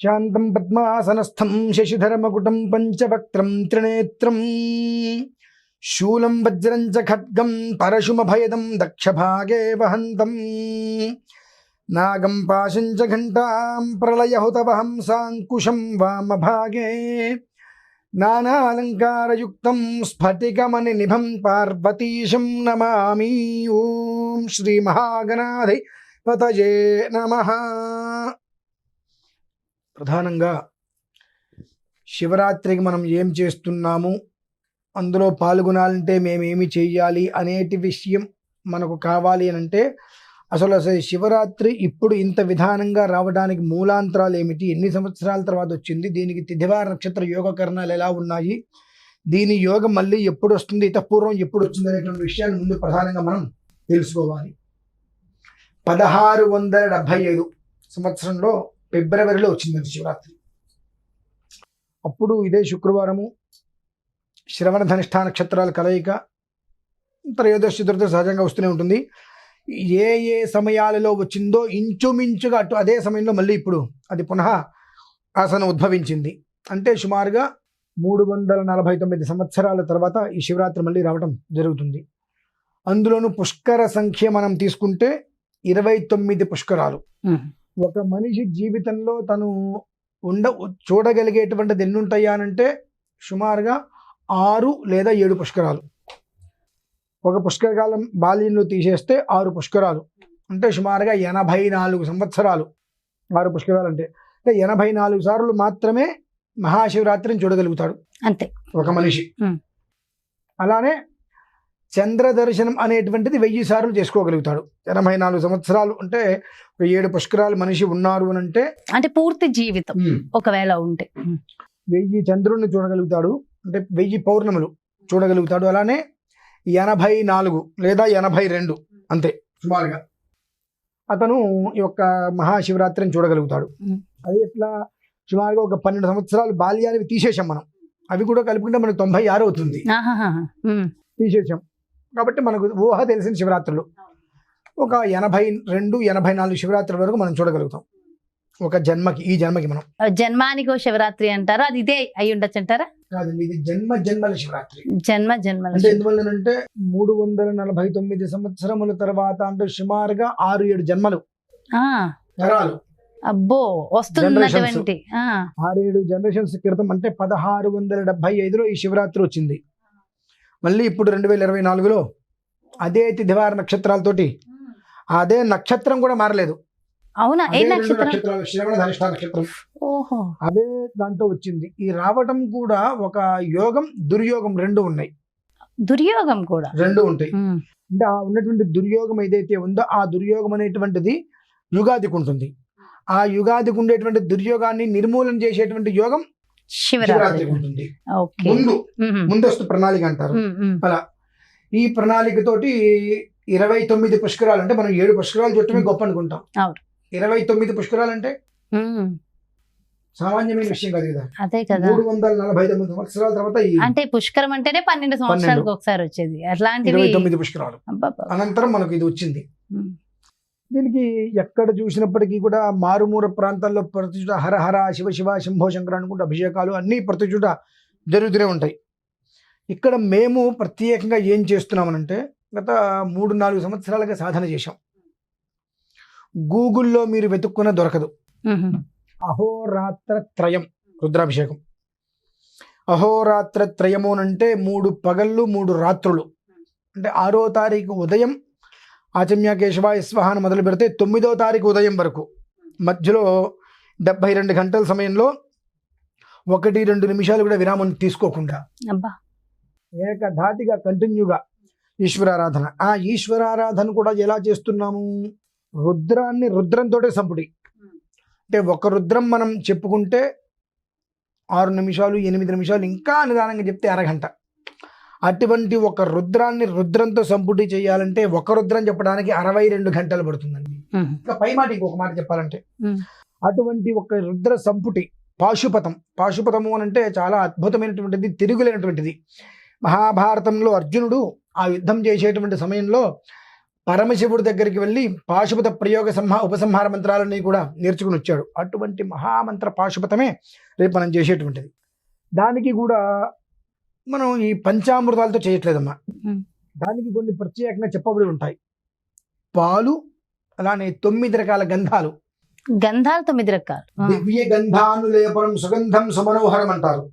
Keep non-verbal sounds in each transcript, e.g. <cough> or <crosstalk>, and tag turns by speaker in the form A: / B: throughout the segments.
A: శాంతం పద్మాసనస్థం శశిధరమకుటం పంచవక్త్రం త్రినేత్రం శూలం వజ్రం చ ఖడ్గం పరశుమభయదం దక్షభాగే వహంతం నాగం పాశం చ ఘంటాం ప్రళయహుతవహం సాంకుశం వామభాగే నానాలంకారయుక్తం స్ఫటికమని నిభం పార్వతీశం నమామి ఓం శ్రీ మహాగణాధి పతయే నమ ప్రధానంగా శివరాత్రికి మనం ఏం చేస్తున్నాము? అందులో పాల్గొనాలంటే మేమేమి చేయాలి? అనేటి విషయం మనకు కావాలి అని అంటే అసలు అసలు శివరాత్రి ఇప్పుడు ఇంత విధానంగా రావడానికి మూలాంతరాలు ఏమిటి? ఎన్ని సంవత్సరాల తర్వాత వచ్చింది? దీనికి తిథివార నక్షత్ర యోగకరణాలు ఎలా ఉన్నాయి? దీని యోగం మళ్ళీ ఎప్పుడు వస్తుంది? ఇతపూర్వం ఎప్పుడు వచ్చింది అనేటువంటి విషయాన్ని ముందు ప్రధానంగా మనం తెలుసుకోవాలి. పదహారు వందల డెబ్భై ఐదు సంవత్సరంలో ఫిబ్రవరిలో వచ్చిందండి శివరాత్రి. అప్పుడు ఇదే శుక్రవారము శ్రవణ ధనిష్ఠా నక్షత్రాల కలయిక త్రయోదశి చతుర్థి సహజంగా వస్తూనే ఉంటుంది. ఏ ఏ సమయాలలో వచ్చిందో ఇంచుమించుగా అటు అదే సమయంలో మళ్ళీ ఇప్పుడు అది పునః ఆసనం ఉద్భవించింది. అంటే సుమారుగా మూడు వందల నలభై తొమ్మిది సంవత్సరాల తర్వాత ఈ శివరాత్రి మళ్ళీ రావడం జరుగుతుంది. అందులోనూ పుష్కర సంఖ్య మనం తీసుకుంటే ఇరవై తొమ్మిది పుష్కరాలు. ఒక మనిషి జీవితంలో తను ఉండ చూడగలిగేటువంటిది ఎన్ని ఉంటాయా అంటే సుమారుగా ఆరు లేదా ఏడు పుష్కరాలు. ఒక పుష్కరకాలం బాల్యంలో తీసేస్తే ఆరు పుష్కరాలు. అంటే సుమారుగా ఎనభై నాలుగు సంవత్సరాలు ఆరు పుష్కరాలు అంటే అంటే ఎనభై నాలుగు సార్లు మాత్రమే మహాశివరాత్రిని చూడగలుగుతాడు.
B: అంతే.
A: ఒక మనిషి. అలానే చంద్ర దర్శనం అనేటువంటిది వెయ్యి సార్లు చేసుకోగలుగుతాడు. ఎనభై నాలుగు సంవత్సరాలు అంటే ఒక ఏడు పుష్కరాలు మనిషి ఉన్నారు అని అంటే
B: అంటే పూర్తి జీవితం ఒకవేళ ఉంటే.
A: వెయ్యి చంద్రుడిని చూడగలుగుతాడు. అంటే వెయ్యి పౌర్ణములు చూడగలుగుతాడు. అలానే ఎనభై నాలుగు లేదా ఎనభై రెండు అంతే సుమారుగా. అతను ఈ యొక్క మహాశివరాత్రిని చూడగలుగుతాడు. అది ఎట్లా? సుమారుగా ఒక పన్నెండు సంవత్సరాలు బాల్యాన్ని తీసేసాం మనం. అవి కూడా కలుపుకుంటే మనకు తొంభై ఆరు అవుతుంది. తీసేసాం కాబట్టి మనకు ఊహ తెలిసిన శివరాత్రులు. ఒక ఎనభై రెండు ఎనభై నాలుగు శివరాత్రుల వరకు మనం చూడగలుగుతాం. ఒక జన్మకి ఈ జన్మకి మనం.
B: జన్మానికో శివరాత్రి అంటారు? అది ఇదే అయి ఉండొచ్చు అంటారా?
A: కాదండి ఇది జన్మ జన్మల శివరాత్రి.
B: జన్మ జన్మల
A: అంటే ఎందువల్లనంటే మూడు వందల నలభై తొమ్మిది సంవత్సరముల తర్వాత అంటే సుమారుగా ఆరు ఏడు జన్మలు.
B: ఆ,
A: తరాలు.
B: అబ్బో వస్తున్నటువంటి
A: ఏడు జనరేషన్స్ క్రితం అంటే పదహారు వందల డెబ్బై ఐదులో ఈ శివరాత్రి వచ్చింది. మళ్ళీ ఇప్పుడు రెండు వేల ఇరవై నాలుగులో అదే తిథివార నక్షత్రాలతోటి అదే నక్షత్రం కూడా మారలేదు.
B: అవునా? ఏ నక్షత్రం? ఓహో.
A: అదే దాంతో వచ్చింది. ఈ రావటం కూడా ఒక యోగం దుర్యోగం రెండు ఉన్నాయి.
B: దుర్యోగం కూడా?
A: రెండు ఉంటాయి. అంటే ఆ ఉన్నటువంటి దుర్యోగం ఏదైతే ఉందో ఆ దుర్యోగం అనేటువంటిది యుగాదికి ఉంటుంది. ఆ యుగాదికి ఉండేటువంటి దుర్యోగాన్ని నిర్మూలన చేసేటువంటి యోగం
B: శివరాత్రి
A: ఉంటుంది ముందు. ముందస్తు ప్రణాళిక అంటారు
B: ఉమ్.
A: ఈ ప్రణాళికతోటి ఇరవై తొమ్మిది పుష్కరాలు అంటే మనం ఏడు పుష్కరాలు చుట్టమే గొప్ప అనుకుంటాం. ఇరవై తొమ్మిది పుష్కరాలు అంటే. సామాన్యమైన విషయం కాదు కదా
B: అదే కదా
A: మూడు వందల నలభై తొమ్మిది సంవత్సరాల తర్వాత
B: అంటే పుష్కరం అంటేనే పన్నెండు సంవత్సరాలకు ఒకసారి వచ్చేది అట్లాంటివి
A: ఇరవై తొమ్మిది పుష్కరాలు. అనంతరం మనకు ఇది వచ్చింది. దీనికి ఎక్కడ చూసినప్పటికీ కూడా మారుమూల ప్రాంతాల్లో ప్రతి చోట హర హర శివ శివ శంభో శంకర అనుకుంటూ అభిషేకాలు అన్నీ ప్రతి చోట జరుగుతూనే ఉంటాయి. ఇక్కడ మేము ప్రత్యేకంగా ఏం చేస్తున్నామనంటే గత మూడు నాలుగు సంవత్సరాలుగా సాధన చేశాం. గూగుల్లో మీరు వెతుక్కున్న దొరకదు. అహోరాత్ర త్రయం రుద్రాభిషేకం. అహోరాత్ర త్రయము అంటే మూడు పగళ్ళు మూడు రాత్రులు. అంటే ఆరో తారీఖు ఉదయం ఆచమ్య కేశవాయ స్వహాన్ని మొదలు పెడితే తొమ్మిదో తారీఖు ఉదయం వరకు. మధ్యలో డెబ్బై రెండు గంటల సమయంలో ఒకటి రెండు నిమిషాలు కూడా విరామం తీసుకోకుండా. ఏకధాటిగా కంటిన్యూగా ఈశ్వరారాధన. ఆ ఈశ్వరారాధన కూడా ఎలా చేస్తున్నాము? రుద్రాన్ని రుద్రంతోటే సంపుడి అంటే ఒక రుద్రం మనం చెప్పుకుంటే ఆరు నిమిషాలు ఎనిమిది నిమిషాలు ఇంకా నిదానంగా చెప్తే అరగంట. అటువంటి ఒక రుద్రాన్ని రుద్రంతో సంపుటి చేయాలంటే ఒక రుద్రం చెప్పడానికి అరవై రెండు గంటలు పడుతుందండి. ఇంకా పై మాట ఇంకొక మాట చెప్పాలంటే. అటువంటి ఒక రుద్ర సంపుటి పాశుపతం పాశుపతము అని అంటే చాలా అద్భుతమైనటువంటిది తిరుగులేనటువంటిది. మహాభారతంలో అర్జునుడు ఆ యుద్ధం చేసేటువంటి సమయంలో పరమశివుడి దగ్గరికి వెళ్ళి పాశుపత ప్రయోగ సంహా ఉపసంహార మంత్రాలన్నీ కూడా నేర్చుకుని వచ్చాడు. అటువంటి మహామంత్ర పాశుపతమే రేపు మనం చేసేటువంటిది. దానికి కూడా మనం ఈ పంచామృతాలతో చేయట్లేదమ్మా.
B: మ్మ్.
A: దానికి కొన్ని ప్రత్యేకంగా చెప్పబడి ఉంటాయి. పాలు అలానే తొమ్మిది రకాల గంధాలు.
B: గంధాలు తొమ్మిది రకాలు.
A: దివ్య గంధానులేపనం సుగంధం సుమనోహరం అంటారు.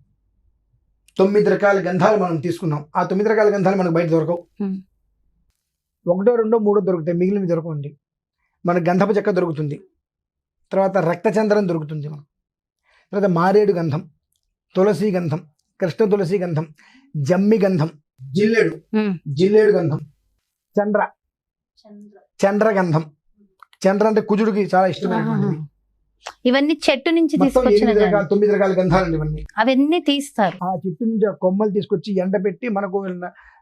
A: తొమ్మిది రకాల గంధాలు మనం తీసుకున్నాం. ఆ తొమ్మిది రకాల గంధాలు మనకు బయట దొరకవు. ఒకటో రెండో మూడో దొరుకుతాయి. మిగిలినవి దొరకండి మనకు గంధపు చెక్క దొరుకుతుంది. తర్వాత రక్తచంద్రం దొరుకుతుంది మనం తర్వాత మారేడు గంధం తులసి గంధం కృష్ణ తులసి గంధం జమ్మి గంధం జిల్లేడు. జిల్లేడు గంధం చంద్ర చంద్ర. గంధం. చంద్ర అంటే కుజుడికి చాలా ఇష్టమైనటువంటిది.
B: ఇవన్నీ చెట్టు నుంచి తీసుకొచ్చిన.
A: తొమ్మిది రకాల గంధాలండి ఇవన్నీ.
B: అవన్నీ తీస్తారు.
A: ఆ చెట్టు నుంచి ఆ కొమ్మలు తీసుకొచ్చి ఎండబెట్టి మనకు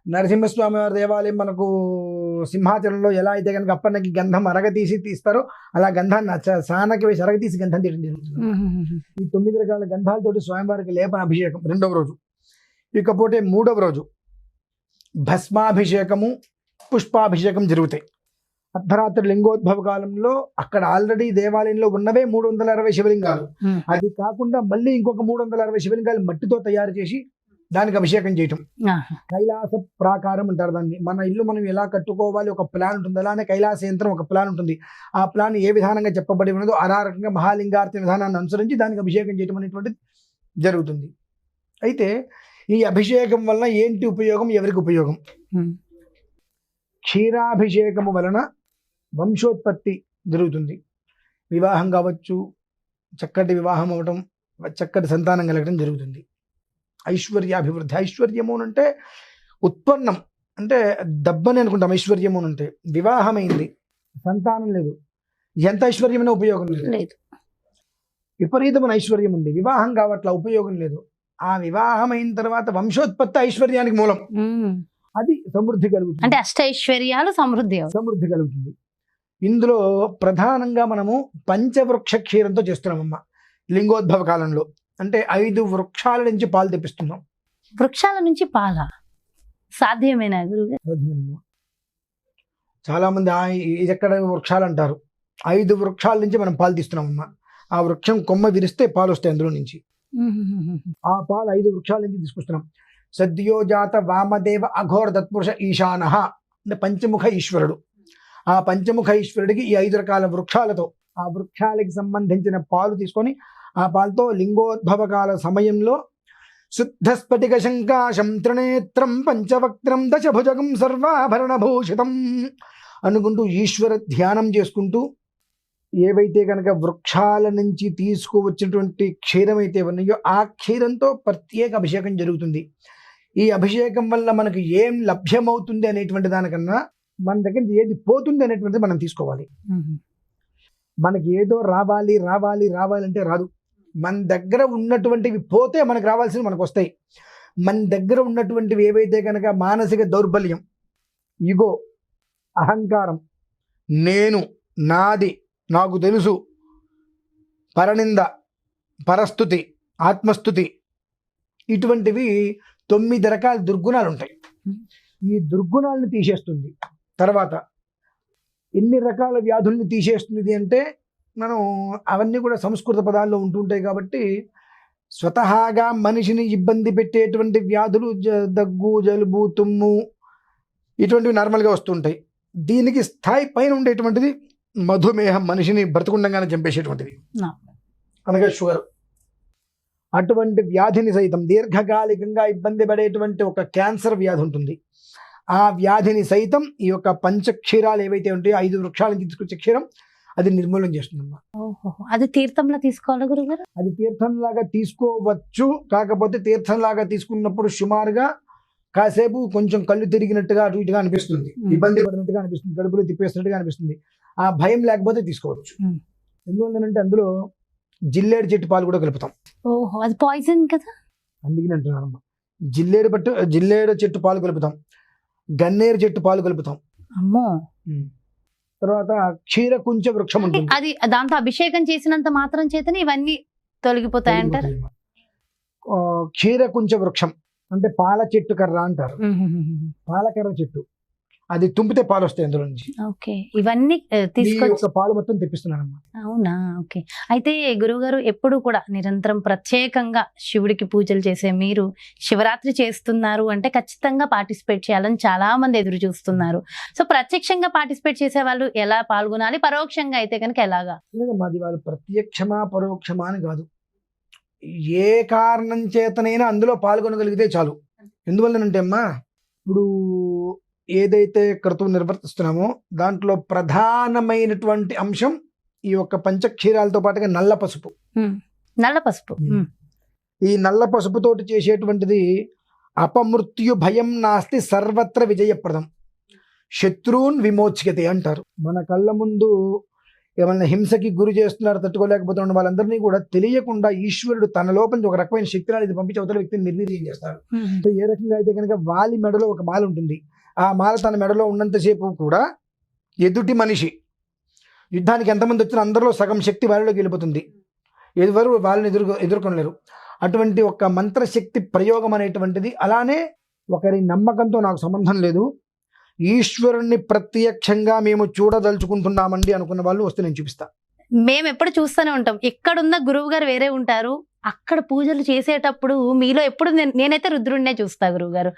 A: నరసింహస్వామి వారి దేవాలయం మనకు సింహాచలంలో ఎలా అయితే కనుక అప్పన్నకి గంధం అరగతీసి తీస్తారో అలా గంధాన్ని సానకి వేసి అరగతీసి గంధం తీయడం జరుగుతుంది. ఈ తొమ్మిది రకాల గంధాలతోటి స్వామివారికి లేపన అభిషేకం రెండవ రోజు. ఇకపోతే మూడవ రోజు. భస్మాభిషేకము పుష్పాభిషేకం జరుగుతాయి. అర్ధరాత్రి లింగోద్భవ కాలంలో అక్కడ ఆల్రెడీ దేవాలయంలో ఉన్నవే మూడు వందల అరవై శివలింగాలు. అది కాకుండా మళ్ళీ ఇంకొక మూడు వందల అరవై శివలింగాలు మట్టితో తయారు చేసి దానికి అభిషేకం చేయటం. కైలాస ప్రాకారం అంటారు దాన్ని. మన ఇల్లు మనం ఎలా కట్టుకోవాలి ఒక ప్లాన్ ఉంటుంది. అలానే కైలాస యంత్రం ఒక ప్లాన్ ఉంటుంది. ఆ ప్లాన్ ఏ విధానంగా చెప్పబడి ఉన్నదో ఆ రకంగా మహాలింగార్తి విధానాన్ని అనుసరించి దానికి అభిషేకం చేయటం అనేటువంటిది జరుగుతుంది. అయితే ఈ అభిషేకం వలన ఏంటి ఉపయోగం? ఎవరికి ఉపయోగం. క్షీరాభిషేకము వలన వంశోత్పత్తి జరుగుతుంది. వివాహం కావచ్చు చక్కటి వివాహం అవటం చక్కటి సంతానం కలగడం జరుగుతుంది. ఐశ్వర్యాభివృద్ధి. ఐశ్వర్యము అంటే ఉత్పన్నం. అంటే దబ్బని అనుకుంటాం. ఐశ్వర్యము అంటే వివాహమైంది. సంతానం లేదు. ఎంత ఐశ్వర్యమైన ఉపయోగం లేదు. విపరీతమైన ఐశ్వర్యం ఉంది. వివాహం కావట్ల ఉపయోగం లేదు. ఆ వివాహం అయిన తర్వాత వంశోత్పత్తి ఐశ్వర్యానికి మూలం. అది సమృద్ధి కలుగుతుంది.
B: అంటే అష్టైశ్వర్యాలు సమృద్ధి అవుతాయి.
A: సమృద్ధి కలుగుతుంది. ఇందులో ప్రధానంగా మనము పంచవృక్ష క్షీరంతో చేస్తున్నామమ్మ. లింగోద్భవ కాలంలో. అంటే ఐదు వృక్షాల నుంచి పాలు తెప్పిస్తున్నాం.
B: వృక్షాల నుంచి పాల? సాధ్యమేనా గురువు
A: సాధ్యమేనమ్మా. చాలా మంది "ఆ, ఇది ఎక్కడ వృక్షాలు అంటారు. ఐదు వృక్షాల నుంచి మనం పాలు తీస్తున్నామమ్మా ఆ వృక్షం కొమ్మ విరిస్తే పాలు వస్తాయి అందులో నుంచి. ఆ పాలు ఐదు వృక్షాల నుంచి తీసుకొస్తున్నాం. సద్యోజాత వామదేవ అఘోర తత్పురుష ఈశాన అంటే పంచముఖ ఈశ్వరుడు. ఆ పంచముఖ ఈశ్వరుడికి ఈ ఐదు రకాల వృక్షాలతో ఆ వృక్షాలకి సంబంధించిన పాలు తీసుకొని ఆ పాలతో లింగోద్భవ కాల సమయంలో శుద్ధ స్ఫటిక శంకాశం త్రినేత్రం పంచవక్త్రం దశభుజగం సర్వాభరణ భూషితం అనుకుంటూ ఈశ్వర ధ్యానం చేసుకుంటూ ఏవైతే కనుక వృక్షాల నుంచి తీసుకువచ్చినటువంటి క్షీరం అయితే ఉన్నాయో ఆ క్షీరంతో ప్రత్యేక అభిషేకం జరుగుతుంది. ఈ అభిషేకం వల్ల మనకు ఏం లభ్యమవుతుంది అనేటువంటి దానికన్నా మన దగ్గర ఏది పోతుంది అనేటువంటిది మనం తీసుకోవాలి. మనకి ఏదో రావాలి రావాలి రావాలంటే రాదు. మన దగ్గర ఉన్నటువంటివి పోతే మనకు రావాల్సినవి మనకు వస్తాయి. మన దగ్గర ఉన్నటువంటివి ఏవైతే కనుక మానసిక దౌర్బల్యం ఇగో అహంకారం నేను నాది నాకు తెలుసు పరనింద పరస్థుతి ఆత్మస్థుతి ఇటువంటివి తొమ్మిది రకాల దుర్గుణాలు ఉంటాయి ఈ దుర్గుణాలను తీసేస్తుంది. తర్వాత ఎన్ని రకాల వ్యాధుల్ని తీసేస్తుంది అంటే మనం అవన్నీ కూడా సంస్కృత పదాల్లో ఉంటుంటాయి కాబట్టి స్వతహాగా మనిషిని ఇబ్బంది పెట్టేటువంటి వ్యాధులు జ- దగ్గు జలుబు తుమ్ము ఇటువంటివి నార్మల్గా వస్తుంటాయి. దీనికి స్థాయి పైన ఉండేటువంటిది మధుమేహం మనిషిని బ్రతకుండంగానే చంపేసేటువంటిది. అనగా షుగర్. అటువంటి వ్యాధిని సైతం దీర్ఘకాలికంగా ఇబ్బంది పడేటువంటి ఒక క్యాన్సర్ వ్యాధి ఉంటుంది. ఆ వ్యాధిని సైతం ఈ యొక్క పంచక్షీరాలు ఏవైతే ఉంటాయో ఐదు వృక్షాల నుంచి తీసుకొచ్చే క్షీరం అది నిర్మూలన చేస్తుందమ్మా.
B: అది తీర్థంలో తీసుకోవాలి గురుగారు
A: అది తీర్థంలాగా తీసుకోవచ్చు. కాకపోతే తీర్థంలాగా తీసుకున్నప్పుడు సుమారుగా కాసేపు కొంచెం కళ్ళు తిరిగినట్టుగా అటు ఇటుగా అనిపిస్తుంది. ఇబ్బంది పడినట్టుగా అనిపిస్తుంది. కడుపులో తిప్పేస్తున్నట్టుగా అనిపిస్తుంది. ఆ భయం లేకపోతే తీసుకోవచ్చు. ఎందువల్లనంటే అందులో జిల్లేడు చెట్టు పాలు కూడా కలుపుతాం.
B: ఓహో అది పాయిజన్ కదా?
A: అందుకని అంటున్నానమ్మా. జిల్లేడు పట్టు జిల్లేడు చెట్టు పాలు కలుపుతాం. గన్నేరు చెట్టు పాలు కలుపుతాం.
B: అమ్మో.
A: తర్వాత క్షీర కుంచ వృక్షం ఉంటుంది.
B: అది దాంతో అభిషేకం చేసినంత మాత్రం చేతనే ఇవన్నీ తొలగిపోతాయంటారు?
A: ఆ, క్షీర కుంచ వృక్షం అంటే పాల చెట్టు కర్ర అంటారు. పాలకర్ర చెట్టు. అది తుంపితే పాలు వస్తాయి అందులో నుంచి.
B: ఓకే. ఇవన్నీ తీసుకొచ్చి
A: పాలు మొత్తం తెప్పిస్తున్నానమ్మా
B: అవునా? ఓకే. అయితే గురువుగారు ఎప్పుడు కూడా నిరంతరం ప్రత్యేకంగా శివుడికి పూజలు చేసే మీరు శివరాత్రి చేస్తున్నారు అంటే ఖచ్చితంగా పార్టిసిపేట్ చేయాలని చాలా మంది ఎదురు చూస్తున్నారు. సో ప్రత్యక్షంగా పార్టిసిపేట్ చేసే వాళ్ళు ఎలా పాల్గొనాలి? పరోక్షంగా అయితే కనుక ఎలాగా?
A: అది వాళ్ళు ప్రత్యక్షమా పరోక్షమా అని కాదు. ఏ కారణం చేతనైనా అందులో పాల్గొనగలిగితే చాలు. ఎందువల్లనంటే అమ్మా ఇప్పుడు ఏదైతే క్రతువు నిర్వర్తిస్తున్నామో దాంట్లో ప్రధానమైనటువంటి అంశం ఈ యొక్క పంచక్షీరాలతో పాటుగా నల్ల పసుపు.
B: నల్ల పసుపు.
A: ఈ నల్ల పసుపుతోటి చేసేటువంటిది అపమృత్యు భయం నాస్తి సర్వత్ర విజయప్రదం. శత్రువున్ విమోచ్యతే అంటారు. మన కళ్ళ ముందు ఏమన్నా హింసకి గురి చేస్తున్నారు తట్టుకోలేకపోతున్న వాళ్ళందరినీ కూడా తెలియకుండా ఈశ్వరుడు తన లోపల ఒక రకమైన శక్తిని అనేది పంపించి అవతల వ్యక్తిని నిర్వీర్యం చేస్తారు ఏ రకంగా అయితే కనుక వాలి మెడలో ఒక మాల ఉంటుంది ఆ మాల తన మెడలో ఉన్నంతసేపు కూడా ఎదుటి మనిషి యుద్ధానికి ఎంతమంది వచ్చినా అందరిలో సగం శక్తి వారిలోకి వెళ్ళిపోతుంది. ఎవరు వాళ్ళని ఎదుర్కొ ఎదుర్కొనలేరు. అటువంటి ఒక మంత్రశక్తి ప్రయోగం అనేటువంటిది అలానే ఒకరి నమ్మకంతో నాకు సంబంధం లేదు. ఈశ్వరుణ్ణి ప్రత్యక్షంగా మేము చూడదలుచుకుంటున్నామండి అనుకున్న వాళ్ళు వస్తే నేను చూపిస్తా.
B: మేము ఎప్పుడు చూస్తూనే ఉంటాం. ఎక్కడున్న గురువు గారు వేరే ఉంటారు. అక్కడ పూజలు చేసేటప్పుడు మీలో ఎప్పుడు నేనైతే రుద్రుడినే చూస్తా గురువు గారు.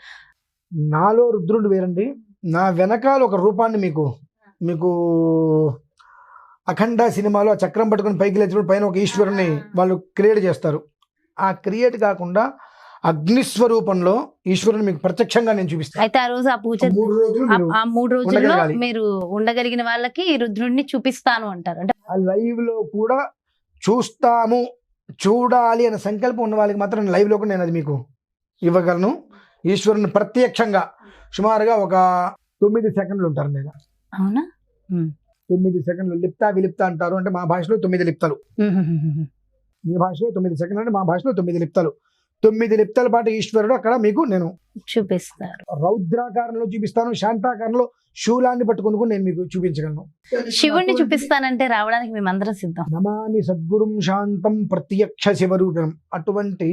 A: నాలో రుద్రుడు వేరండి. నా వెనకాల ఒక రూపాన్ని మీకు మీకు అఖండ సినిమాలో ఆ చక్రం పట్టుకుని పైకి లేచినప్పుడు పైన ఒక ఈశ్వరుని వాళ్ళు క్రియేట్ చేస్తారు. ఆ క్రియేట్ కాకుండా అగ్నిస్వరూపంలో ఈశ్వరుని మీకు ప్రత్యక్షంగా నేను చూపిస్తాను.
B: అయితే ఆ రోజు ఆ పూజ
A: మూడు రోజులు
B: ఆ- మూడు రోజుల్లో. మీరు ఉండగలిగిన వాళ్ళకి రుద్రుడిని చూపిస్తాను అంటారు. అంటే
A: ఆ లైవ్లో కూడా చూస్తాము చూడాలి అనే సంకల్పం ఉన్న వాళ్ళకి మాత్రం లైవ్లో కూడా నేను అది మీకు ఇవ్వగలను. ఈశ్వరుని ప్రత్యక్షంగా సుమారుగా ఒక తొమ్మిది సెకండ్లు ఉంటారు నేను
B: అవునా?
A: తొమ్మిది సెకండ్లు లిప్తా విలిప్తా అంటారు. అంటే మా భాషలో తొమ్మిది లిప్తలు. మీ భాషలో తొమ్మిది సెకండ్లు అంటే మా భాషలో తొమ్మిది లిప్తలు. తొమ్మిది లిప్తల పాటు ఈశ్వరుడు అక్కడ మీకు నేను
B: చూపిస్తారు.
A: రౌద్రాకారంలో చూపిస్తాను శాంతాకారంలో శూలాన్ని పట్టుకుని కూడా నేను మీకు చూపించగలను.
B: శివుణ్ణి చూపిస్తానంటే రావడానికి మేమందరం సిద్ధం.
A: నమామి సద్గురుం శాంతం ప్రత్యక్ష శివరూపం. అటువంటి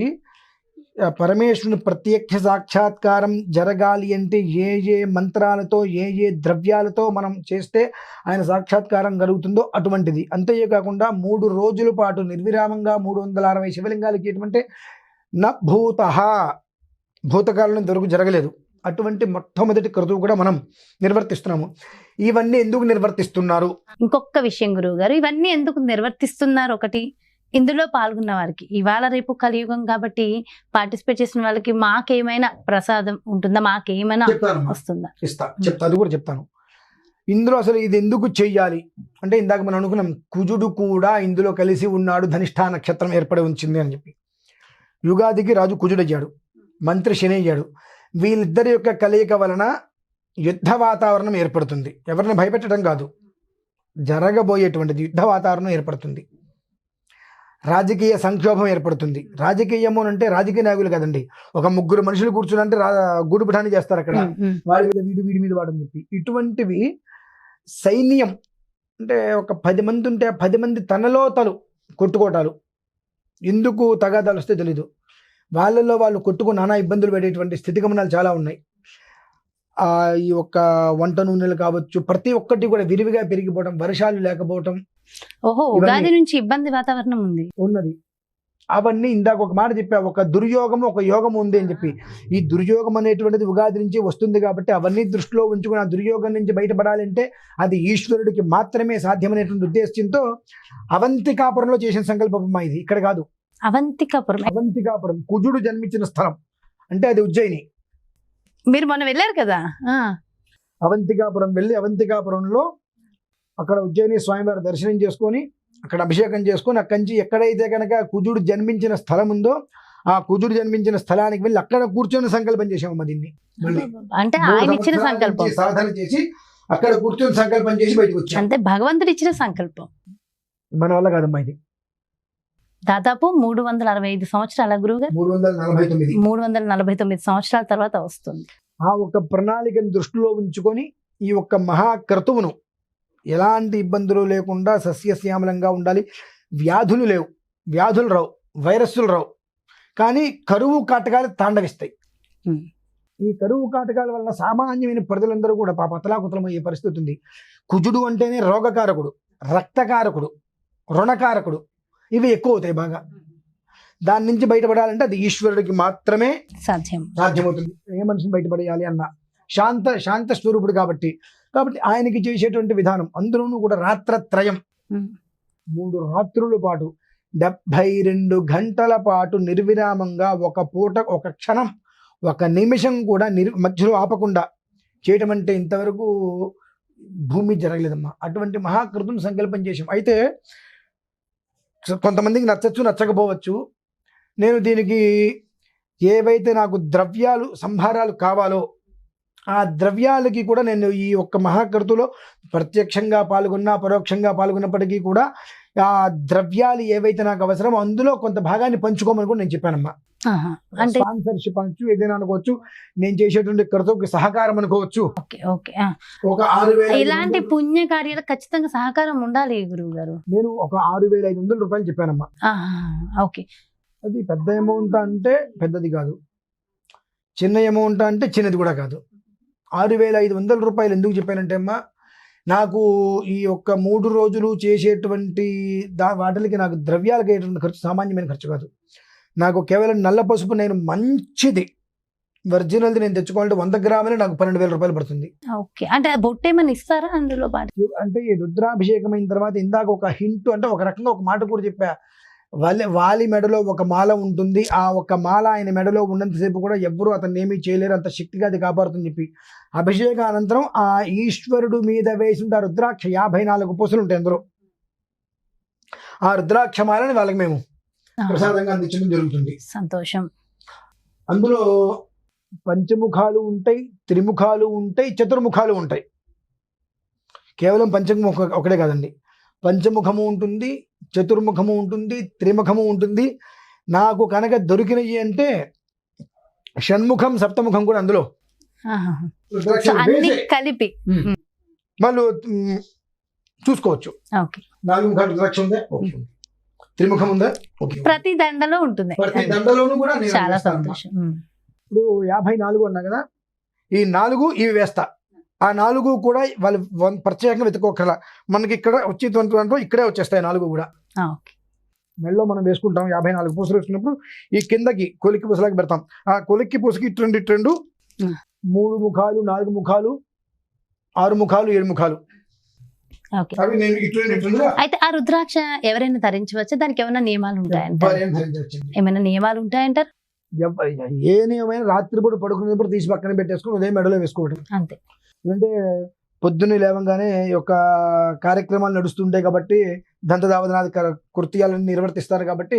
A: పరమేశ్వరుని ప్రత్యక్ష సాక్షాత్కారం జరగాలి అంటే ఏ ఏ మంత్రాలతో ఏ ఏ ద్రవ్యాలతో మనం చేస్తే ఆయన సాక్షాత్కారం కలుగుతుందో అటువంటిది. అంతేకాకుండా మూడు రోజుల పాటు నిర్విరామంగా మూడు వందల అరవై శివలింగాలకి ఎటువంటి న భూత భూతకాలంలో ఇంతవరకు జరగలేదు. అటువంటి మొట్టమొదటి క్రతువు కూడా మనం నిర్వర్తిస్తున్నాము. ఇవన్నీ ఎందుకు నిర్వర్తిస్తున్నారు?
B: ఇంకొక విషయం గురువు గారు ఇవన్నీ ఎందుకు నిర్వర్తిస్తున్నారు ఒకటి? ఇందులో పాల్గొన్న వారికి. ఇవాళ రేపు కలియుగం కాబట్టి పార్టిసిపేట్ చేసిన వాళ్ళకి మాకేమైనా ప్రసాదం ఉంటుందా? మాకేమైనా. వస్తుందా?
A: ఇస్తా. చెప్తా. అది కూడా చెప్తాను. ఇందులో అసలు ఇది ఎందుకు చెయ్యాలి? అంటే ఇందాక మనం అనుకున్నాం కుజుడు కూడా ఇందులో కలిసి ఉన్నాడు ధనిష్ఠా నక్షత్రం ఏర్పడి ఉంచింది అని చెప్పి. యుగాదికి రాజు కుజుడయ్యాడు మంత్రి శని అయ్యాడు వీళ్ళిద్దరి యొక్క కలయిక వలన యుద్ధ వాతావరణం ఏర్పడుతుంది. ఎవరిని భయపెట్టడం కాదు జరగబోయేటువంటిది యుద్ధ వాతావరణం ఏర్పడుతుంది. రాజకీయ సంక్షోభం ఏర్పడుతుంది. రాజకీయము అంటే రాజకీయ నాయకులు కదండి. ఒక ముగ్గురు మనుషులు కూర్చుని రా గూడు పిఠాని చేస్తారు అక్కడ. వాడి మీద వీడి వీడి మీద వాడని చెప్పి. ఇటువంటివి సైన్యం అంటే ఒక పది మంది ఉంటే పది మంది తనలో తలు కొట్టుకోటాలు. ఎందుకు తగాదాలు వస్తే తెలీదు. వాళ్ళల్లో వాళ్ళు కొట్టుకుని నానా ఇబ్బందులు పడేటువంటి స్థితిగమనాలు చాలా ఉన్నాయి. ఆ ఈ యొక్క వంట నూనెలు కావచ్చు ప్రతి ఒక్కటి కూడా విరివిగా పెరిగిపోవడం వర్షాలు లేకపోవటం
B: ఓహో ఉగాది నుంచి ఇబ్బంది వాతావరణం ఉంది.
A: ఉన్నది. అవన్నీ ఇందాక ఒక మాట చెప్పా ఒక దుర్యోగం ఒక యోగం ఉంది అని చెప్పి. ఈ దుర్యోగం అనేటువంటిది ఉగాది నుంచి వస్తుంది కాబట్టి అవన్నీ దృష్టిలో ఉంచుకుని ఆ దుర్యోగం నుంచి బయటపడాలంటే అది ఈశ్వరుడికి మాత్రమే సాధ్యమైనటువంటి ఉద్దేశంతో అవంతికాపురంలో చేసిన సంకల్పమా ఇది. ఇక్కడ కాదు.
B: అవంతికాపురం.
A: అవంతికాపురం కుజుడు జన్మించిన స్థలం. అంటే అది ఉజ్జయిని.
B: మీరు మొన్న వెళ్ళారు కదా?
A: అవంతికాపురం వెళ్ళి అవంతికాపురంలో అక్కడ ఉజ్జయిని స్వామివారి దర్శనం చేసుకొని అక్కడ అభిషేకం చేసుకొని అక్కడి నుంచి ఎక్కడైతే కనుక కుజుడు జన్మించిన స్థలం ఉందో ఆ కుజుడు జన్మించిన స్థలానికి వెళ్ళి అక్కడ కూర్చొని సంకల్పం చేసామమ్మా దీన్ని. మళ్ళీ
B: అంటే ఆయన ఇచ్చిన సంకల్పం.
A: సాధన చేసి అక్కడ కూర్చొని సంకల్పం చేసి బయటకు వచ్చాం.
B: అంటే భగవంతుడు ఇచ్చిన సంకల్పం.
A: మన వల్ల కాదమ్మా ఇది.
B: దాదాపు మూడు వందల అరవై ఐదు సంవత్సరాల గురువు గారు
A: మూడు వందల నలభై తొమ్మిది.
B: మూడు వందల నలభై తొమ్మిది సంవత్సరాల తర్వాత వస్తుంది.
A: ఆ ఒక ప్రణాళికను దృష్టిలో ఉంచుకొని ఈ యొక్క మహాక్రతువును ఎలాంటి ఇబ్బందులు లేకుండా సస్యశ్యామలంగా ఉండాలి. వ్యాధులు లేవు. వ్యాధులు రావు. వైరస్సులు రావు. కానీ కరువు కాటకాలు తాండవిస్తాయి. ఈ కరువు కాటకాల వల్ల సామాన్యమైన ప్రజలందరూ కూడా పాప అతలాకుతలమయ్యే పరిస్థితి ఉంది. కుజుడు అంటేనే రోగకారకుడు రక్తకారకుడు రుణకారకుడు. ఇవి ఎక్కువ అవుతాయి బాగా. దాని నుంచి బయటపడాలంటే అది ఈశ్వరుడికి మాత్రమే
B: సాధ్యం.
A: సాధ్యమవుతుంది. ఏ మనిషిని బయటపడేయాలి అన్న శాంత శాంత స్వరూపుడు కాబట్టి కాబట్టి ఆయనకి చేసేటువంటి విధానం. అందులోనూ కూడా రాత్రత్రయం. మూడు రాత్రుల పాటు డెబ్భై రెండు గంటల పాటు నిర్విరామంగా ఒక పూట ఒక క్షణం ఒక నిమిషం కూడా నిర్ మధ్యలో ఆపకుండా చేయటం అంటే ఇంతవరకు భూమి జరగలేదమ్మా. అటువంటి మహాకృతం సంకల్పం చేసాం అయితే కొంతమందికి నచ్చచ్చు నచ్చకపోవచ్చు. నేను దీనికి ఏవైతే నాకు ద్రవ్యాలు సంభారాలు కావాలో ఆ ద్రవ్యాలకి కూడా నేను ఈ ఒక్క మహాకృతులో ప్రత్యక్షంగా పాల్గొన్నా పరోక్షంగా పాల్గొన్నప్పటికీ కూడా ఆ ద్రవ్యాలు ఏవైతే నాకు అవసరమో అందులో కొంత భాగాన్ని పంచుకోమని కూడా నేను చెప్పానమ్మా. స్పాన్సర్షిప్ అనొచ్చు ఏదైనా అనుకోవచ్చు నేను చేసేటువంటి కృతజ్ఞ సహకారం అనుకోవచ్చు.
B: ఓకే ఓకే ఆ.
A: ఒక ఆరు వేల
B: ఇలాంటి పుణ్య కార్యాలకు ఖచ్చితంగా సహకారం ఉండాలి గురువు గారు.
A: నేను ఒక ఆరు వేల ఐదు వందల రూపాయలు చెప్పానమ్మా.
B: ఓకే.
A: అది పెద్ద అమౌంట్ అంటే పెద్దది కాదు. చిన్న అమౌంట్ అంటే చిన్నది కూడా కాదు. ఆరు వేల ఐదు వందల రూపాయలు ఎందుకు చెప్పానంటే అమ్మా నాకు ఈ ఒక్క మూడు రోజులు చేసేటువంటి దా వాటికి నాకు ద్రవ్యాలకు అయ్యేటువంటి ఖర్చు సామాన్యమైన ఖర్చు కాదు. నాకు కేవలం నల్ల పసుపు నేను మంచిది. ఒరిజినల్ది నేను తెచ్చుకోవాలంటే వంద గ్రాములే నాకు పన్నెండు వేల రూపాయలు పడుతుంది.
B: ఓకే. అంటే ఆ బొట్టు ఏమైనా ఇస్తారా అందులో
A: అంటే ఈ రుద్రాభిషేకం అయిన తర్వాత ఇందాక ఒక హింట్ అంటే ఒక రకంగా ఒక మాట కూడా చెప్పా. వాళ్ళ వాలి మెడలో ఒక మాల ఉంటుంది. ఆ ఒక మాల ఆయన మెడలో ఉన్నంతసేపు కూడా ఎవ్వరూ అతన్ని ఏమీ చేయలేరు. అంత శక్తిగా అది కాపాడుతుంది చెప్పి. అభిషేక అనంతరం ఆ ఈశ్వరుడు మీద వేసిన రుద్రాక్ష యాభై నాలుగు పూసలు ఉంటాయి అందులో. ఆ రుద్రాక్ష మాలని వాళ్ళకి మేము ప్రసాదంగా అందించడం జరుగుతుంది.
B: సంతోషం.
A: అందులో పంచముఖాలు ఉంటాయి త్రిముఖాలు ఉంటాయి చతుర్ముఖాలు ఉంటాయి. కేవలం పంచముఖ ఒకటే కాదండి. పంచముఖము ఉంటుంది చతుర్ముఖము ఉంటుంది త్రిముఖము ఉంటుంది. నాకు కనుక దొరికినవి అంటే షణ్ముఖం సప్తముఖం కూడా అందులో.
B: కలిపి.
A: వాళ్ళు మ్, చూసుకోవచ్చు.
B: ఓకే.
A: నాలుగు ముఖాలు రుద్రాక్ష ఉందా? ఓకే. ఉంది. త్రిముఖం ఉందా.
B: ప్రతి దండలో ఉంటుంది.
A: ప్రతి దండలోనూ కూడా
B: చాలా. సంతోషం. ఉమ్.
A: ఇప్పుడు యాభై నాలుగు అన్నా కదా? ఈ నాలుగు ఇవి వేస్తా. ఆ నాలుగు కూడా వాళ్ళు ప్రత్యేకంగా వెతుకోకల మనకి ఇక్కడ వచ్చేటువంటి ఇక్కడే వచ్చేస్తాయి నాలుగు కూడా. మెడలో మనం వేసుకుంటాం యాభై నాలుగు పూసలు వేసుకున్నప్పుడు ఈ కిందకి కొలిక్కి పూసలకి పెడతాం. ఆ కొలిక్కి పూసకి ఇట్రెండు
B: Hmm.
A: మూడు ముఖాలు నాలుగు ముఖాలు ఆరు ముఖాలు ఏడు ముఖాలు.
B: అయితే ఆ రుద్రాక్ష ఎవరైనా ధరించవచ్చా? దానికి ఏమైనా నియమాలు ఉంటాయంటారు. ఏమైనా నియమాలు ఉంటాయంటారు?
A: ఏ నియమైనా రాత్రిపూట పడుకునేప్పుడు తీసి పక్కన పెట్టేసుకుని ఉదయం మెడలో వేసుకోవడం
B: అంతే.
A: ఎందుకంటే పొద్దున్నే లేవగానే ఈ యొక్క కార్యక్రమాలు నడుస్తుంటాయి కాబట్టి దంతదావదనాది కృత్యాలను నిర్వర్తిస్తారు కాబట్టి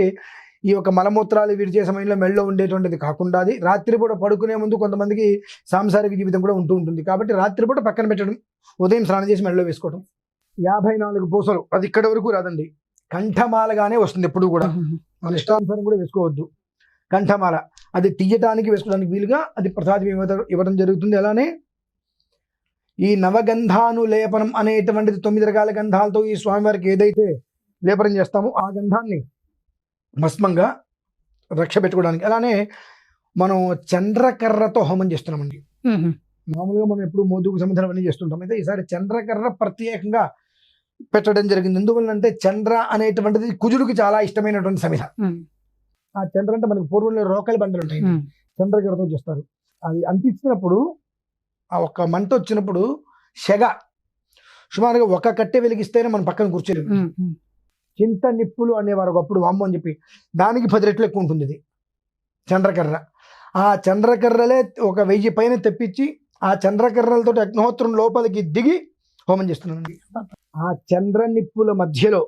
A: ఈ యొక్క మలమూత్రాలు విడిచే సమయంలో మెడలో ఉండేటువంటిది కాకుండా అది రాత్రిపూట పడుకునే ముందు కొంతమందికి సాంసారిక జీవితం కూడా ఉంటూ ఉంటుంది. కాబట్టి రాత్రిపూట పక్కన పెట్టడం ఉదయం స్నానం చేసి మెడలో వేసుకోవడం యాభై నాలుగు పూసలు అది ఇక్కడ వరకు రాదండి. కంఠమాలగానే వస్తుంది ఎప్పుడు కూడా. <laughs> మన ఇష్టానుసారం కూడా వేసుకోవద్దు. కంఠమాల అది తీయటానికి వేసుకోవడానికి వీలుగా అది ప్రసాదం ఇవ్వడం జరుగుతుంది. అలానే ఈ నవగంధాను లేపనం అనేటువంటిది తొమ్మిది రకాల గంధాలతో ఈ స్వామివారికి ఏదైతే లేపనం చేస్తామో ఆ గంధాన్ని భస్మంగా రక్ష పెట్టుకోవడానికి. అలానే మనం చంద్రకర్రతో హోమం చేస్తున్నామండి. మామూలుగా మనం ఎప్పుడు మోదుకు సముద్రం అన్నీ చేస్తుంటాం. అయితే ఈసారి చంద్రకర్ర ప్రత్యేకంగా పెట్టడం జరిగింది. ఎందువల్లంటే చంద్ర అనేటువంటిది కుజుడికి చాలా ఇష్టమైనటువంటి సమిధ. ఆ చంద్ర అంటే మనకి పూర్వంలో రోకలి బండలు ఉంటాయి
B: ఉమ్.
A: చంద్రకరతో చేస్తారు. అది అంటించినప్పుడు ఆ ఒక్క మంట వచ్చినప్పుడు సెగ సుమారుగా ఒక కట్టె వెలిగిస్తేనే మనం పక్కన కూర్చోలేము. చింత నిప్పులు అనేవారు ఒకప్పుడు వామ్మ అని చెప్పి దానికి పది రెట్లు ఎక్కువ ఉంటుంది ఇది. చంద్రకర్ర. ఆ చంద్రకర్రలే ఒక వెయ్యి పైన తెప్పించి ఆ చంద్రకర్రలతో అగ్నిహోత్రం లోపలికి దిగి హోమం చేస్తున్నానండి ఆ చంద్ర నిప్పుల మధ్యలో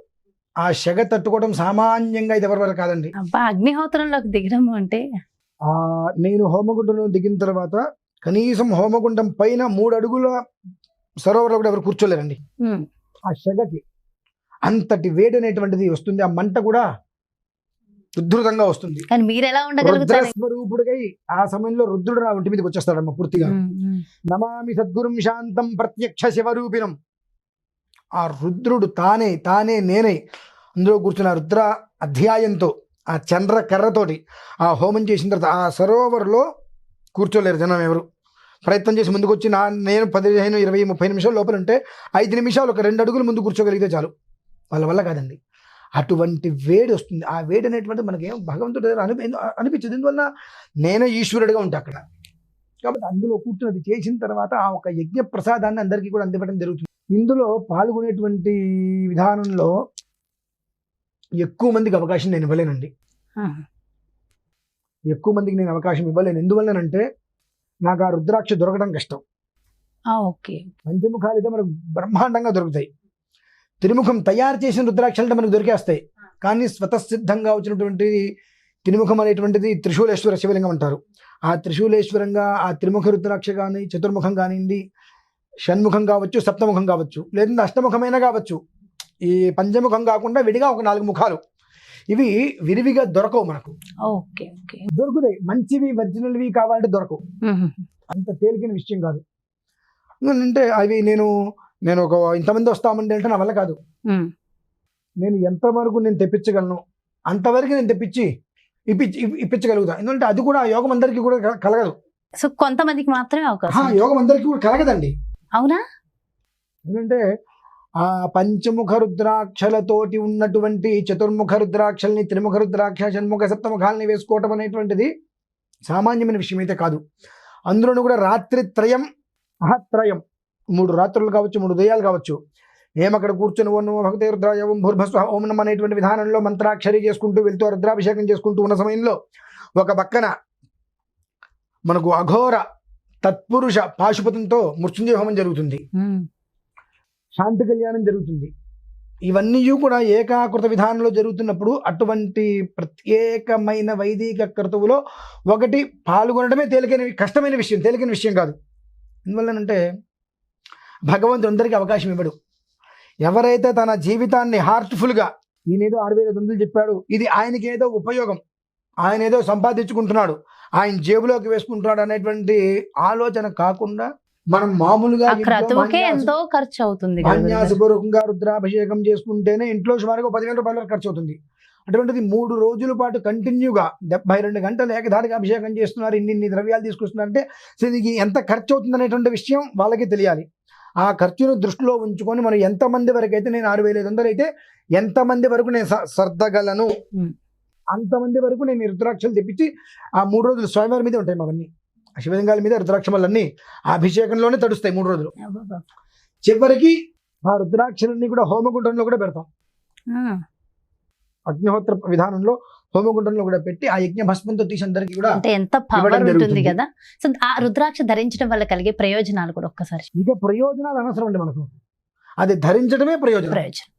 A: ఆ సెగ తట్టుకోవడం సామాన్యంగా ఇది ఎవరి కాదండి.
B: అగ్నిహోత్రంలోకి దిగడము అంటే?
A: ఆ నేను హోమగుండంలో దిగిన తర్వాత కనీసం హోమగుండం పైన మూడు అడుగుల సరోవరంలో కూడా ఎవరు కూర్చోలేరండి. ఆ సెగకి అంతటి వేడి అనేటువంటిది వస్తుంది. ఆ మంట కూడా ఉద్ధృతంగా వస్తుంది.
B: కానీ మీరు ఎలా ఉండగలుగుతారు
A: ఆ సమయంలో రుద్రుడు నా ఒంటి మీదకి వచ్చేస్తాడమ్మ పూర్తిగా. నమామి సద్గురుం శాంతం ప్రత్యక్ష శివరూపిణం. ఆ రుద్రుడు తానే తానే నేనే అందులో కూర్చున్న రుద్ర అధ్యాయంతో ఆ చంద్ర కర్రతోటి ఆ హోమం చేసిన తర్వాత ఆ సరోవరులో కూర్చోలేరు జనం ఎవరు. ప్రయత్నం చేసి ముందుకు వచ్చి నా నేను పదిహేను ఇరవై ముప్పై నిమిషాలు లోపల ఉంటే ఐదు నిమిషాలు ఒక రెండు అడుగులు ముందు కూర్చోగలిగితే చాలు. వాళ్ళ వల్ల కాదండి. అటువంటి వేడి వస్తుంది. ఆ వేడి అనేటువంటిది మనకేం భగవంతుడు దగ్గర అనిపి అనిపించదు. ఎందువల్ల? నేనే ఈశ్వరుడిగా ఉంటా అక్కడ. కాబట్టి అందులో కూర్చున్నది చేసిన తర్వాత ఆ ఒక యజ్ఞ ప్రసాదాన్ని అందరికీ కూడా అందివ్వడం జరుగుతుంది. ఇందులో పాల్గొనేటువంటి విధానంలో ఎక్కువ మందికి అవకాశం నేను ఇవ్వలేనండి. ఎక్కువ మందికి నేను అవకాశం ఇవ్వలేను. ఎందువల్లనంటే నాకు ఆ రుద్రాక్ష దొరకడం కష్టం.
B: ఓకే.
A: పంచముఖాలు అయితే మనకు బ్రహ్మాండంగా దొరుకుతాయి. తిరుముఖం తయారు చేసిన రుద్రాక్షలు అంటే మనకు దొరికేస్తాయి. కానీ స్వతసిద్ధంగా వచ్చినటువంటి తిరుముఖం అనేటువంటిది త్రిశూలేశ్వర శివలింగం అంటారు. ఆ త్రిశూలేశ్వరంగా ఆ త్రిముఖ రుద్రాక్ష కానీ చతుర్ముఖం కానివ్వండి షణ్ముఖం కావచ్చు సప్తముఖం కావచ్చు లేదంటే అష్టముఖమైనా కావచ్చు. ఈ పంచముఖం కాకుండా విడిగా ఒక నాలుగు ముఖాలు. ఇవి విరివిగా దొరకవు మనకు.
B: Okay okay.
A: దొరుకుతాయి. మంచివి ఒరిజినల్వి కావాలంటే దొరకవు. అంత తేలికైన విషయం కాదు. అంటే అవి నేను నేను ఒక ఇంతమంది వస్తామండి అంటే నా వల్ల కాదు. నేను ఎంతవరకు నేను తెప్పించగలను అంతవరకు నేను తెప్పించి ఇప్పించి ఇప్- ఇప్పించగలుగుతా. ఎందుకంటే అది కూడా యోగం అందరికీ కూడా కల- కలగదు.
B: సో కొంతమందికి మాత్రమే అవకాశం
A: యోగం అందరికీ కూడా కలగదండి.
B: అవునా?
A: ఎందుకంటే ఆ పంచముఖ రుద్రాక్షలతోటి ఉన్నటువంటి చతుర్ముఖ రుద్రాక్షల్ని త్రిముఖ రుద్రాక్ష షణ్ముఖ సప్తముఖాలని వేసుకోవటం అనేటువంటిది సామాన్యమైన విషయం అయితే కాదు. అందులోనూ కూడా రాత్రి త్రయం మహత్రయం మూడు రాత్రులు కావచ్చు మూడు ఉదయాలు కావచ్చు ఏమక్కడ అక్కడ కూర్చొని ఓం నమో భగవతే రుద్రాయ ఓం భూర్భస్వ ఓం నమ అనేటువంటి విధానంలో మంత్రాక్షరి చేసుకుంటూ వెళ్తూ రుద్రాభిషేకం చేసుకుంటూ ఉన్న సమయంలో ఒక పక్కన మనకు అఘోర తత్పురుష పాశుపతంతో మృత్యుంజయ హోమం జరుగుతుంది. శాంతి కళ్యాణం జరుగుతుంది. ఇవన్నీ కూడా ఏకాకృత విధానంలో జరుగుతున్నప్పుడు అటువంటి ప్రత్యేకమైన వైదిక క్రతువులో ఒకటి పాల్గొనడమే తేలికైన కష్టమైన విషయం తేలికైన విషయం కాదు. ఎందువల్లనంటే భగవంతుడు అందరికీ అవకాశం ఇవ్వడు. ఎవరైతే తన జీవితాన్ని హార్ట్ఫుల్గా ఈయనేదో ఆరు వేల వందలు చెప్పాడు ఇది ఆయనకి ఏదో ఉపయోగం ఆయన ఏదో సంపాదించుకుంటున్నాడు ఆయన జేబులోకి వేసుకుంటున్నాడు అనేటువంటి ఆలోచన కాకుండా మనం మామూలుగా
B: ఎంతో ఖర్చు అవుతుంది.
A: మాన్యాసపూర్వకంగా రుద్రాభిషేకం చేసుకుంటేనే ఇంట్లో సుమారుగా పదివేల రూపాయల ఖర్చు అవుతుంది అటువంటిది మూడు రోజుల పాటు కంటిన్యూగా డెబ్బై రెండు గంటలు ఏకధాటిగా అభిషేకం చేస్తున్నారు ఇన్ని ఇన్ని ద్రవ్యాలు తీసుకొస్తున్నారు అంటే సో ఇది ఎంత ఖర్చు అవుతుంది అనేటువంటి విషయం వాళ్ళకి తెలియాలి ఆ ఖర్చును దృష్టిలో ఉంచుకొని మనం ఎంతమంది వరకు అయితే నేను ఆరు వేల ఐదు వందలు అయితే ఎంతమంది వరకు నేను సర్దగలను. అంతమంది వరకు నేను రుద్రాక్షలు తెప్పించి ఆ మూడు రోజులు స్వయంవరం మీదే ఉంటాయి అవన్నీ ఆ శివలింగాల మీద రుద్రాక్షమలన్నీ ఆ అభిషేకంలోనే తడుస్తాయి మూడు రోజులు. చివరికి ఆ రుద్రాక్షలన్నీ కూడా హోమగుండంలో కూడా పెడతాం. అగ్నిహోత్ర విధానంలో హోమగుండంలో కూడా పెట్టి ఆ యజ్ఞ భస్మంతో తీసి అందరికీ కూడా
B: అంటే ఎంత పవర్ ఉంటుంది. కదా. సో ఆ రుద్రాక్ష ధరించడం వల్ల కలిగే ప్రయోజనాలు కూడా ఒక్కసారి
A: ఇక ప్రయోజనాలు అనవసరం అండి మనకు. అది ధరించడమే ప్రయోజనం.
B: ప్రయోజనం.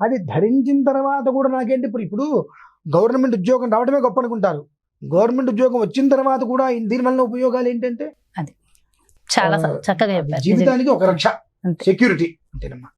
A: అది ధరించిన తర్వాత కూడా నాకేంటి ఇప్పుడు ఇప్పుడు గవర్నమెంట్ ఉద్యోగం రావడమే గొప్ప అనుకుంటారు. గవర్నమెంట్ ఉద్యోగం వచ్చిన తర్వాత కూడా దీని వల్ల ఉపయోగాలు ఏంటంటే
B: చాలా
A: ఆ,
B: చక్కగా.
A: జీవితానికి ఒక రక్ష. సెక్యూరిటీ అంతేనమ్మా